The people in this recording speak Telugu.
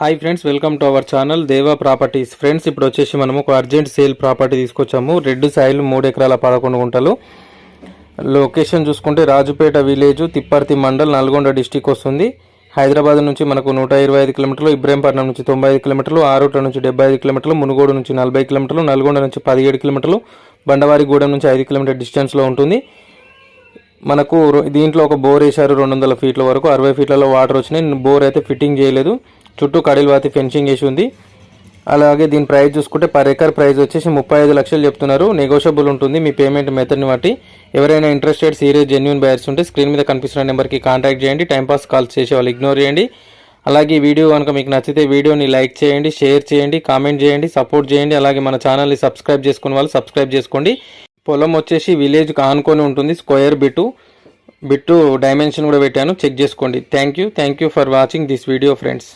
Hi friends welcome to our channel Deva properties friends ఇప్పుడు వచ్చేసి మనము ఒక అర్జెంట్ సేల్ ప్రాపర్టీ తీసుకొచ్చాము. రెడ్ సాయిల్ మూడు ఎకరాల పదకొండు గుంటలు. లొకేషన్ చూసుకుంటే రాజుపేట విలేజ్ తిప్పర్తి మండల్ నల్గొండ డిస్టిక్ వస్తుంది. హైదరాబాద్ నుంచి మనకు నూట ఇరవై ఐదు కిలోమీటర్లు ఇబ్రహీంపట్నం నుంచి తొంభై ఐదు కిలోమీటర్లు ఆరుట నుంచి డెబ్బై ఐదు కిలోమీటర్లు మునుగోడు నుంచి నలభై కిలోమీటర్లు నల్గొండ నుంచి పదిహేడు కిలోమీటర్లు బండవారిగూడెం నుంచి ఐదు కిలోమీటర్ డిస్టెన్స్లో ఉంటుంది. మనకు దీంట్లో ఒక బోర్ వేశారు రెండు వందల ఫీట్ల వరకు. అరవై ఫీట్లలో వాటర్ వచ్చినాయి. బోర్ అయితే ఫిట్టింగ్ చేయలేదు. చుట్టూ కడిలు వాతి ఫెన్సింగ్ వేసి ఉంది. అలాగే దీని ప్రైస్ చూసుకుంటే పర్ ఎకర్ ప్రైస్ వచ్చేసి ముప్పై ఐదు లక్షలు చెప్తున్నారు. నెగోషియబుల్ ఉంటుంది. మీ పేమెంట్ మెథడ్ని బట్టి ఎవరైనా ఇంట్రెస్టెడ్ సీరియస్ జెన్యున్ బయర్స్ ఉంటే స్క్రీన్ మీద కనిపిస్తున్న నెంబర్కి కాంటాక్ట్ చేయండి. టైంపాస్ కాల్స్ చేసే వాళ్ళు ఇగ్నోర్ చేయండి. అలాగే ఈ వీడియో కనుక మీకు నచ్చితే వీడియోని లైక్ చేయండి షేర్ చేయండి కామెంట్ చేయండి సపోర్ట్ చేయండి. అలాగే మన ఛానల్ని సబ్స్క్రైబ్ చేసుకున్న వాళ్ళు సబ్స్క్రైబ్ చేసుకోండి. పొలం వచ్చేసి విలేజ్ ఆనుకొని ఉంటుంది. స్క్వేర్ బిట్టు బిట్టు డైమెన్షన్ కూడా పెట్టాను. చెక్ చేసుకోండి. Thank you thank you for watching this video friends